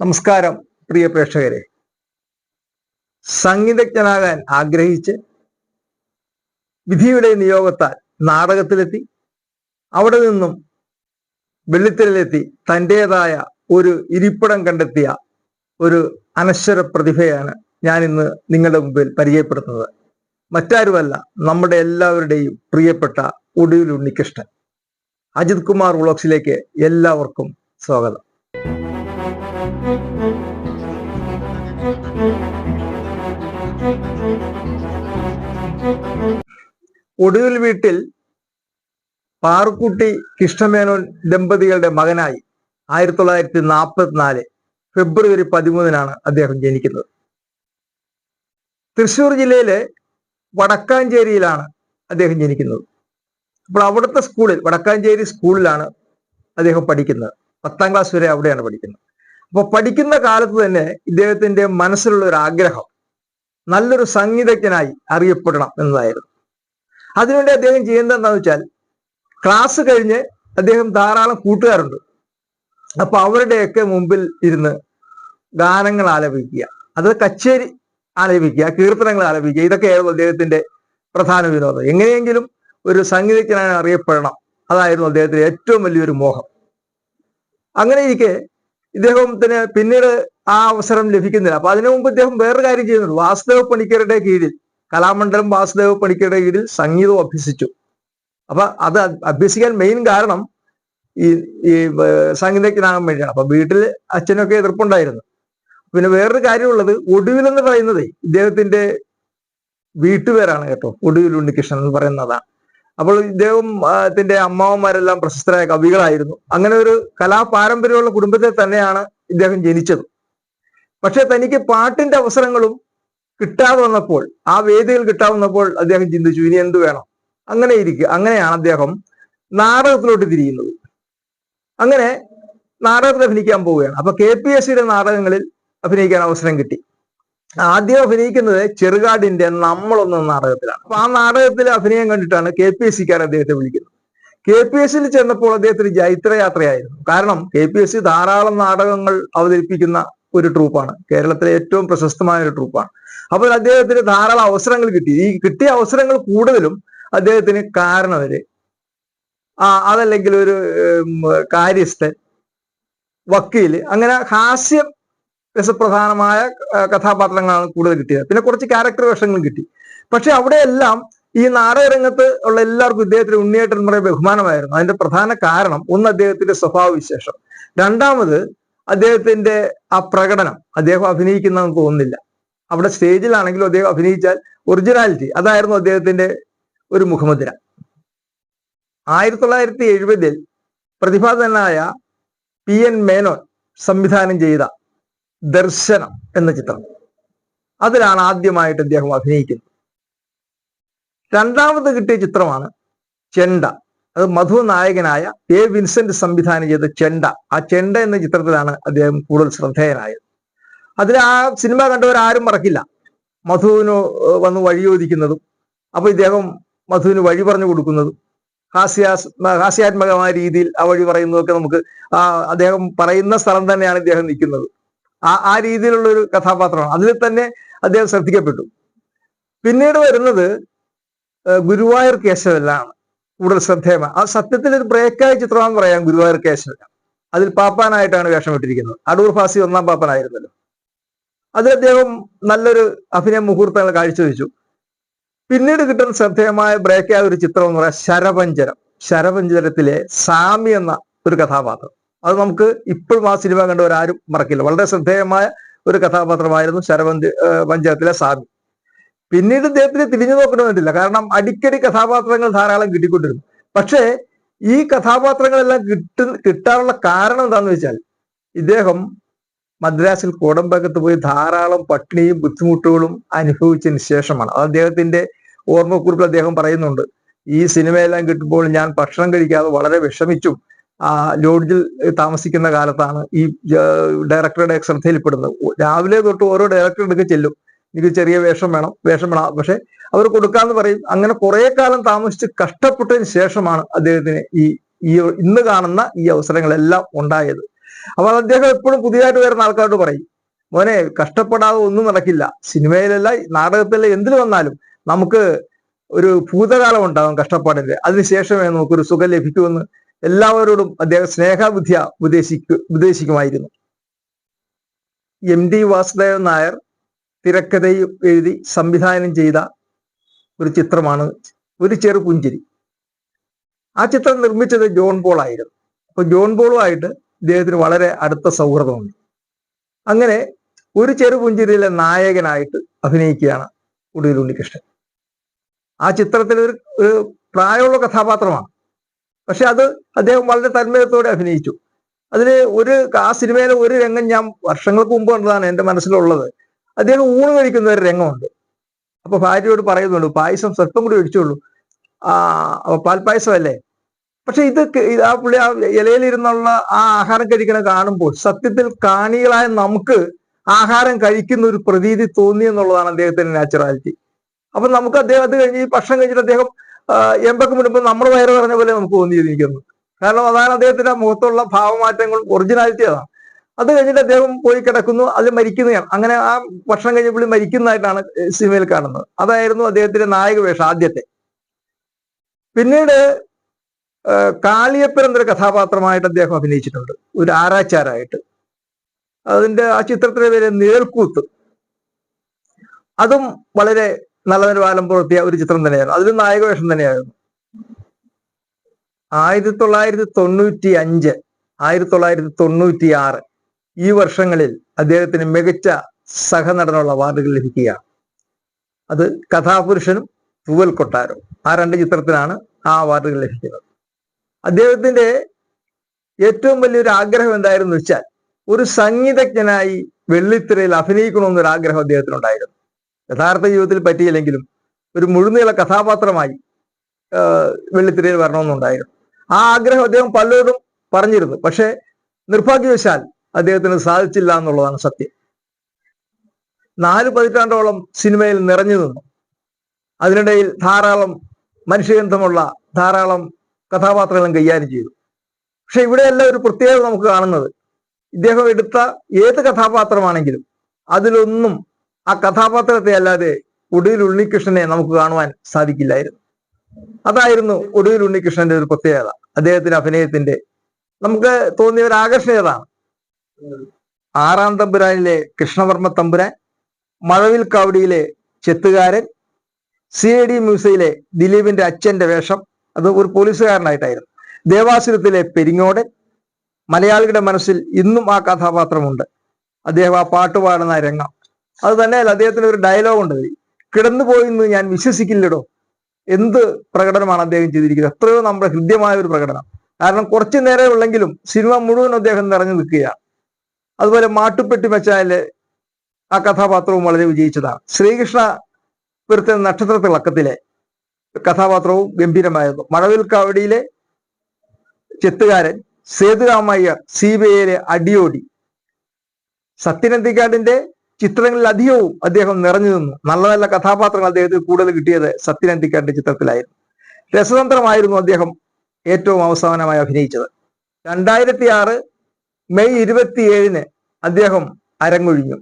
നമസ്കാരം പ്രിയ പ്രേക്ഷകരെ. സംഗീതജ്ഞനാകാൻ ആഗ്രഹിച്ച് വിധിയുടെ നിയോഗത്താൽ നാടകത്തിലെത്തി അവിടെ നിന്നും വെള്ളിത്തിരയിലെത്തി തന്റെതായ ഒരു ഇരിപ്പിടം കണ്ടെത്തിയ ഒരു അനശ്വര പ്രതിഭയാണ് ഞാൻ ഇന്ന് നിങ്ങളുടെ മുമ്പിൽ പരിചയപ്പെടുത്തുന്നത്. മറ്റാരുമല്ല നമ്മുടെ എല്ലാവരുടെയും പ്രിയപ്പെട്ട ഒടുവിൽ ഉണ്ണികൃഷ്ണൻ. അജിത് കുമാർ വ്ളോഗ്സിലേക്ക് എല്ലാവർക്കും സ്വാഗതം. ഒടുവിൽ വീട്ടിൽ പാറുക്കുട്ടി കൃഷ്ണമേനോൻ ദമ്പതികളുടെ മകനായി ആയിരത്തി തൊള്ളായിരത്തി നാൽപ്പത്തിനാല് ഫെബ്രുവരി പതിമൂന്നിനാണ് അദ്ദേഹം ജനിക്കുന്നത്. തൃശൂർ ജില്ലയിലെ വടക്കാഞ്ചേരിയിലാണ് അദ്ദേഹം ജനിക്കുന്നത്. അപ്പോൾ അവിടുത്തെ സ്കൂളിൽ വടക്കാഞ്ചേരി സ്കൂളിലാണ് അദ്ദേഹം പഠിക്കുന്നത്. പത്താം ക്ലാസ് വരെ അവിടെയാണ് പഠിക്കുന്നത്. അപ്പോൾ പഠിക്കുന്ന കാലത്ത് തന്നെ ഇദ്ദേഹത്തിന്റെ മനസ്സിലുള്ള ഒരു ആഗ്രഹം നല്ലൊരു സംഗീതജ്ഞനായി അറിയപ്പെടണം എന്നതായിരുന്നു. അതിനുവേണ്ടി അദ്ദേഹം ചെയ്യുന്നത് എന്താണെന്ന് വെച്ചാൽ ക്ലാസ് കഴിഞ്ഞ് അദ്ദേഹം ധാരാളം കൂട്ടുകാരുണ്ട്. അപ്പൊ അവരുടെയൊക്കെ മുമ്പിൽ ഇരുന്ന് ഗാനങ്ങൾ ആലപിക്കുക. അത് കച്ചേരി ആലപിക്കുക കീർത്തനങ്ങൾ ആലപിക്കുക. ഇതൊക്കെയായിരുന്നു അദ്ദേഹത്തിന്റെ പ്രധാന വിനോദം. എങ്ങനെയെങ്കിലും ഒരു സംഗീതജ്ഞനായി അറിയപ്പെടണം. അതായിരുന്നു അദ്ദേഹത്തിന്റെ ഏറ്റവും വലിയൊരു മോഹം. അങ്ങനെ ഇരിക്കെ ഇദ്ദേഹത്തിന് പിന്നീട് ആ അവസരം ലഭിക്കുന്നില്ല. അപ്പൊ അതിനു മുമ്പ് ഇദ്ദേഹം വേറൊരു കാര്യം ചെയ്യുന്നുണ്ട്. വാസുദേവ പണിക്കരുടെ കീഴിൽ കലാമണ്ഡലം വാസുദേവ പണിക്കരുടെ കീഴിൽ സംഗീതം അഭ്യസിച്ചു. അപ്പൊ അത് അഭ്യസിക്കാൻ മെയിൻ കാരണം ഈ ഈ സംഗീതജ്ഞനാകാൻ വേണ്ടിയാണ്. അപ്പൊ വീട്ടിൽ അച്ഛനൊക്കെ എതിർപ്പുണ്ടായിരുന്നു. പിന്നെ വേറൊരു കാര്യമുള്ളത് ഒടുവിൽ എന്ന് പറയുന്നത് ഇദ്ദേഹത്തിന്റെ വീട്ടുപേരാണ് കേട്ടോ. ഒടുവിൽ ഉണ്ണികൃഷ്ണൻ എന്ന് പറയുന്നതാണ്. അപ്പോൾ ഇദ്ദേഹത്തിന്റെ അമ്മാവന്മാരെല്ലാം പ്രശസ്തരായ കവികളായിരുന്നു. അങ്ങനെ ഒരു കലാപാരമ്പര്യമുള്ള കുടുംബത്തിൽ തന്നെയാണ് ഇദ്ദേഹം ജനിച്ചത്. പക്ഷെ തനിക്ക് പാട്ടിന്റെ അവസരങ്ങളും കിട്ടാതെ വന്നപ്പോൾ ആ വേദികൾ കിട്ടാതെ വന്നപ്പോൾ അദ്ദേഹം ചിന്തിച്ചു ഇനി എന്ത് വേണം? അങ്ങനെ ഇരിക്കുക. അങ്ങനെയാണ് അദ്ദേഹം നാടകത്തിലോട്ട് തിരിയുന്നത്. അങ്ങനെ നാടകത്തിൽ അഭിനയിക്കാൻ പോവുകയാണ്. അപ്പൊ കെ പി എസ് സിയുടെ നാടകങ്ങളിൽ അഭിനയിക്കാൻ അവസരം കിട്ടി. ആദ്യം അഭിനയിക്കുന്നത് ചെറുകാടിന്റെ നമ്മളൊന്ന നാടകത്തിലാണ്. അപ്പൊ ആ നാടകത്തിൽ അഭിനയം കണ്ടിട്ടാണ് കെ പി എസ് സിക്കാർ അദ്ദേഹത്തെ വിളിക്കുന്നത്. കെ പി എസ് സിയിൽ ചെന്നപ്പോൾ അദ്ദേഹത്തിന് ജൈത്രയാത്രയായിരുന്നു. കാരണം കെ പി എസ് സി ധാരാളം നാടകങ്ങൾ അവതരിപ്പിക്കുന്ന ഒരു ട്രൂപ്പാണ് കേരളത്തിലെ ഏറ്റവും പ്രശസ്തമായ ഒരു ട്രൂപ്പാണ് അപ്പോൾ അദ്ദേഹത്തിന് ധാരാളം അവസരങ്ങൾ കിട്ടി. ഈ കിട്ടിയ അവസരങ്ങൾ കൂടുതലും അദ്ദേഹത്തിന് കാരണവര് ആ അതല്ലെങ്കിൽ ഒരു കാര്യസ്ഥൻ വക്കീൽ അങ്ങനെ ഹാസ്യം രസപ്രധാനമായ കഥാപാത്രങ്ങളാണ് കൂടുതൽ കിട്ടിയത്. പിന്നെ കുറച്ച് ക്യാരക്ടർ വേഷങ്ങളും കിട്ടി. പക്ഷെ അവിടെയെല്ലാം ഈ നാടകരംഗത്ത് ഉള്ള എല്ലാവർക്കും ഇദ്ദേഹത്തിന് ഉണ്ണിയേട്ടൻ പറയുന്ന ബഹുമാനമായിരുന്നു. അതിന്റെ പ്രധാന കാരണം ഒന്ന് അദ്ദേഹത്തിന്റെ സ്വഭാവ വിശേഷം രണ്ടാമത് അദ്ദേഹത്തിന്റെ ആ പ്രകടനം അദ്ദേഹം അഭിനയിക്കുന്നതെന്ന് തോന്നുന്നില്ല. അവിടെ സ്റ്റേജിലാണെങ്കിലും അദ്ദേഹം അഭിനയിച്ചാൽ ഒറിജിനാലിറ്റി അതായിരുന്നു അദ്ദേഹത്തിന്റെ ഒരു മുഖമുദ്ര. ആയിരത്തി തൊള്ളായിരത്തി എഴുപതിൽ പ്രതിഭാതനായ പി എൻ മേനോൻ സംവിധാനം ചെയ്ത ദർശനം എന്ന ചിത്രം. അതിലാണ് ആദ്യമായിട്ട് അദ്ദേഹം അഭിനയിക്കുന്നത്. രണ്ടാമത് കിട്ടിയ ചിത്രമാണ് ചെണ്ട. അത് മധു നായകനായ എ വിൻസെന്റ് സംവിധാനം ചെയ്ത ചെണ്ട. ആ ചെണ്ട എന്ന ചിത്രത്തിലാണ് അദ്ദേഹം കൂടുതൽ ശ്രദ്ധേയനായത്. അതിൽ ആ സിനിമ കണ്ടവരാരും മറക്കില്ല. മധുവിന് വന്ന് വഴിയോദിക്കുന്നതും അപ്പൊ ഇദ്ദേഹം മധുവിന് വഴി പറഞ്ഞു കൊടുക്കുന്നതും ഹാസ്യാസ് ഹാസ്യാത്മകമായ രീതിയിൽ ആ വഴി പറയുന്നതൊക്കെ നമുക്ക് ആ അദ്ദേഹം പറയുന്ന സ്ഥലം തന്നെയാണ് ഇദ്ദേഹം നിൽക്കുന്നത്. ആ ആ രീതിയിലുള്ള ഒരു കഥാപാത്രമാണ്. അതിൽ തന്നെ അദ്ദേഹം ശ്രദ്ധിക്കപ്പെട്ടു. പിന്നീട് വരുന്നത് ഗുരുവായൂർ കേശവലാണ് കൂടുതൽ ശ്രദ്ധേയമാണ്. ആ സത്യത്തിൽ ഒരു ബ്രേക്കായ ചിത്രമാണെന്ന് പറയാം ഗുരുവായൂർ കേശവൻ. അതിൽ പാപ്പാനായിട്ടാണ് വേഷം ഇട്ടിരിക്കുന്നത് അടൂർ ഫാസി ഒന്നാം പാപ്പനായിരുന്നല്ലോ. അതിൽ അദ്ദേഹം നല്ലൊരു അഭിനയ മുഹൂർത്തങ്ങൾ കാഴ്ചവെച്ചു. പിന്നീട് കിട്ടുന്ന ശ്രദ്ധേയമായ ബ്രേക്കായ ഒരു ചിത്രം എന്ന് പറയാം ശരപഞ്ചരം ശരപഞ്ചരത്തിലെ സാമി എന്ന ഒരു കഥാപാത്രം. അത് നമുക്ക് ഇപ്പോഴും ആ സിനിമ കണ്ടവരാരും മറക്കില്ല. വളരെ ശ്രദ്ധേയമായ ഒരു കഥാപാത്രമായിരുന്നു ശരപഞ്ച പഞ്ചായത്തിലെ സാമി. പിന്നീട് ഇദ്ദേഹത്തിന് തിരിഞ്ഞു നോക്കണമെന്നില്ല കാരണം അടിക്കടി കഥാപാത്രങ്ങൾ ധാരാളം കിട്ടിക്കൊണ്ടിരുന്നു. പക്ഷേ ഈ കഥാപാത്രങ്ങളെല്ലാം കിട്ടു കിട്ടാനുള്ള കാരണം എന്താണെന്ന് വെച്ചാൽ ഇദ്ദേഹം മദ്രാസിൽ കോടമ്പകത്ത് പോയി ധാരാളം പട്ടിണിയും ബുദ്ധിമുട്ടുകളും അനുഭവിച്ചതിന് ശേഷമാണ്. അത് അദ്ദേഹത്തിന്റെ ഓർമ്മക്കുറിപ്പിൽ അദ്ദേഹം പറയുന്നുണ്ട്. ഈ സിനിമയെല്ലാം കിട്ടുമ്പോൾ ഞാൻ ഭക്ഷണം കഴിക്കാതെ വളരെ വിഷമിച്ചും ആ ലോഡ്ജിൽ താമസിക്കുന്ന കാലത്താണ് ഈ ഡയറക്ടറുടെ ശ്രദ്ധയിൽപ്പെടുന്നത്. രാവിലെ തൊട്ട് ഓരോ ഡയറക്ടറുടെ ചെല്ലും. എനിക്ക് ചെറിയ വേഷം വേണം വേഷം വേണം. പക്ഷെ അവർ കൊടുക്കാന്ന് പറയും. അങ്ങനെ കുറെ കാലം താമസിച്ച് കഷ്ടപ്പെട്ടതിന് ശേഷമാണ് അദ്ദേഹത്തിന് ഈ ഈ ഇന്ന് കാണുന്ന ഈ അവസരങ്ങളെല്ലാം ഉണ്ടായത്. അപ്പോൾ അദ്ദേഹം എപ്പോഴും പുതിയതായിട്ട് വരുന്ന ആൾക്കാരോട് പറയും മോനെ കഷ്ടപ്പെടാതെ ഒന്നും നടക്കില്ല. സിനിമയിലല്ല നാടകത്തിലല്ല എന്തിൽ വന്നാലും നമുക്ക് ഒരു ഭൂതകാലം ഉണ്ടാകും കഷ്ടപ്പാടിന്റെ അതിനുശേഷമേ നമുക്കൊരു സുഖം ലഭിക്കുമെന്ന് എല്ലാവരോടും അദ്ദേഹം സ്നേഹബുദ്ധിയ ഉപദേശിക്കു ഉപദേശിക്കുമായിരുന്നു. എം ഡി വാസുദേവൻ നായർ തിരക്കഥയും എഴുതി സംവിധാനം ചെയ്ത ഒരു ചിത്രമാണ് ഒരു ചെറു പുഞ്ചിരി. ആ ചിത്രം നിർമ്മിച്ചത് ജോൺ പോൾ ആയിരുന്നു. അപ്പൊ ജോൺ പോളുമായിട്ട് ഇദ്ദേഹത്തിന് വളരെ അടുത്ത സൗഹൃദമുണ്ട്. അങ്ങനെ ഒരു ചെറു പുഞ്ചിരിയിലെ നായകനായിട്ട് അഭിനയിക്കുകയാണ് ഉടുവിൽ ഉണ്ണികൃഷ്ണൻ. ആ ചിത്രത്തിൽ ഒരു ഒരു പ്രായമുള്ള കഥാപാത്രമാണ്. പക്ഷെ അത് അദ്ദേഹം വളരെ തന്മയത്തോടെ അഭിനയിച്ചു. അതിൽ ഒരു ആ സിനിമയിലെ ഒരു രംഗം ഞാൻ വർഷങ്ങൾക്ക് മുമ്പ് കണ്ടതാണ് എന്റെ മനസ്സിലുള്ളത്. അദ്ദേഹം ഊണ് കഴിക്കുന്ന ഒരു രംഗമുണ്ട്. അപ്പൊ ഭാര്യയോട് പറയുന്നുള്ളൂ പായസം സ്വല്പം കൂടി ഒഴിച്ചുള്ളൂ ആ പാൽ പാൽപ്പായസം അല്ലേ പക്ഷെ ഇത് ആ പുള്ളി ആ ഇലയിലിരുന്നുള്ള ആ ആഹാരം കഴിക്കണ കാണുമ്പോൾ സത്യത്തിൽ കാണികളായ നമുക്ക് ആഹാരം കഴിക്കുന്ന ഒരു പ്രതീതി തോന്നി എന്നുള്ളതാണ് അദ്ദേഹത്തിന്റെ നാച്ചുറാലിറ്റി. അപ്പൊ നമുക്ക് അദ്ദേഹം അത് കഴിഞ്ഞ് ഭക്ഷണം കഴിച്ചിട്ട് അദ്ദേഹം എമ്പക്ക് മുടുമ്പോൾ നമ്മുടെ വയറ് പറഞ്ഞ പോലെ നമുക്ക് തോന്നിയിരിക്കുന്നു. കാരണം അതാണ് അദ്ദേഹത്തിന്റെ മുഖത്തുള്ള ഭാവമാറ്റങ്ങളും ഒറിജിനാലിറ്റി അതാണ്. അത് കഴിഞ്ഞിട്ട് അദ്ദേഹം പോയി കിടക്കുന്നു അത് മരിക്കുന്നതാണ് അങ്ങനെ ആ ഭക്ഷണം കഴിഞ്ഞ പുള്ളി മരിക്കുന്നതായിട്ടാണ് സിനിമയിൽ കാണുന്നത്. അതായിരുന്നു അദ്ദേഹത്തിന്റെ നായക വേഷം ആദ്യത്തെ. പിന്നീട് കാളിയപ്പൻ എന്നൊരു കഥാപാത്രമായിട്ട് അദ്ദേഹം അഭിനയിച്ചിട്ടുണ്ട്. ഒരു ആരാച്ചാരായിട്ട്. അതിന്റെ ആ ചിത്രത്തിലെ പേര് നിഴൽക്കൂത്ത് അതും വളരെ നല്ല നിലവാരം പുലർത്തിയ ഒരു ചിത്രം തന്നെയായിരുന്നു. അതിലും നായക വേഷം തന്നെയായിരുന്നു. ആയിരത്തി തൊള്ളായിരത്തി തൊണ്ണൂറ്റി അഞ്ച് ആയിരത്തി തൊള്ളായിരത്തി തൊണ്ണൂറ്റി ആറ് ഈ വർഷങ്ങളിൽ അദ്ദേഹത്തിന് മികച്ച സഹനടനുള്ള അവാർഡുകൾ ലഭിക്കുകയാണ്. അത് കഥാപുരുഷനും തൂവൽ കൊട്ടാരവും. ആ രണ്ട് ചിത്രത്തിനാണ് ആ അവാർഡുകൾ ലഭിക്കുന്നത്. അദ്ദേഹത്തിന്റെ ഏറ്റവും വലിയൊരു ആഗ്രഹം എന്തായിരുന്നു വെച്ചാൽ ഒരു സംഗീതജ്ഞനായി വെള്ളിത്തിരയിൽ അഭിനയിക്കണമെന്നൊരു ആഗ്രഹം അദ്ദേഹത്തിനുണ്ടായിരുന്നു. യഥാർത്ഥ ജീവിതത്തിൽ പറ്റിയില്ലെങ്കിലും ഒരു മുഴുനീള കഥാപാത്രമായി വെള്ളിത്തിരയിൽ വരണമെന്നുണ്ടായിരുന്നു. ആ ആഗ്രഹം അദ്ദേഹം പലരോടും പറഞ്ഞിരുന്നു. പക്ഷേ നിർഭാഗ്യവശാൽ അദ്ദേഹത്തിന് സാധിച്ചില്ല എന്നുള്ളതാണ് സത്യം. നാല് പതിറ്റാണ്ടോളം സിനിമയിൽ നിറഞ്ഞു നിന്നു. അതിനിടയിൽ ധാരാളം മനുഷ്യഗന്ധമുള്ള ധാരാളം കഥാപാത്രങ്ങളും കൈകാര്യം ചെയ്തു. പക്ഷെ ഇവിടെയല്ല ഒരു പ്രത്യേകത നമുക്ക് കാണുന്നത്. ഇദ്ദേഹം എടുത്ത ഏത് കഥാപാത്രമാണെങ്കിലും അതിലൊന്നും ആ കഥാപാത്രത്തെ അല്ലാതെ ഒടുവിൽ ഉണ്ണികൃഷ്ണനെ നമുക്ക് കാണുവാൻ സാധിക്കില്ലായിരുന്നു. അതായിരുന്നു ഒടുവിൽ ഉണ്ണികൃഷ്ണന്റെ ഒരു പ്രത്യേകത. അദ്ദേഹത്തിന്റെ അഭിനയത്തിന്റെ നമുക്ക് തോന്നിയ ഒരു ആകർഷണീയതാണ് ആറാം തമ്പുരാനിലെ കൃഷ്ണവർമ്മ തമ്പുരാൻ മഴവിൽ കാവടിയിലെ ചെത്തുകാരൻ സി ഐ ഡി മ്യൂസിയയിലെ ദിലീപിന്റെ അച്ഛന്റെ വേഷം അത് ഒരു പോലീസുകാരനായിട്ടായിരുന്നു. ദേവാസുരത്തിലെ പെരിങ്ങോടൻ മലയാളികളുടെ മനസ്സിൽ ഇന്നും ആ കഥാപാത്രമുണ്ട്. അദ്ദേഹം ആ പാട്ട് പാടുന്ന രംഗം. അത് തന്നെയല്ല അദ്ദേഹത്തിന് ഒരു ഡയലോഗ് ഉണ്ട്. കിടന്നുപോയി എന്ന് ഞാൻ വിശ്വസിക്കില്ലടോ. എന്ത് പ്രകടനമാണ് അദ്ദേഹം ചെയ്തിരിക്കുന്നത്? എത്രയോ നമ്മുടെ ഹൃദ്യമായ ഒരു പ്രകടനം. കാരണം കുറച്ചു നേരമേ ഉള്ളെങ്കിലും സിനിമ മുഴുവൻ അദ്ദേഹം നിറഞ്ഞു നിൽക്കുകയാണ്. അതുപോലെ മാട്ടുപ്പെട്ടി മച്ചാനിലെ ആ കഥാപാത്രവും വളരെ വിജയിച്ചതാണ് ശ്രീകൃഷ്ണ പുരത്തെ നക്ഷത്ര തിളക്കത്തിലെ കഥാപാത്രവും ഗംഭീരമായിരുന്നു. മഴവിൽ കാവടിയിലെ ചെത്തുകാരൻ സേതുരാമയ്യർ സി ബി ഐയിലെ അടിയോടി. സത്യനന്ദിക്കാടിന്റെ ചിത്രങ്ങളിൽ അധികവും അദ്ദേഹം നിറഞ്ഞു നിന്നു. നല്ല നല്ല കഥാപാത്രങ്ങൾ അദ്ദേഹത്തിന് കൂടുതൽ കിട്ടിയത് സത്യനന്ദിക്കാടിന്റെ ചിത്രത്തിലായിരുന്നു. രസതന്ത്രമായിരുന്നു അദ്ദേഹം ഏറ്റവും അവസാനമായി അഭിനയിച്ചത്. രണ്ടായിരത്തി ആറ് മെയ് ഇരുപത്തിയേഴിന് അദ്ദേഹം അരങ്ങൊഴിഞ്ഞു.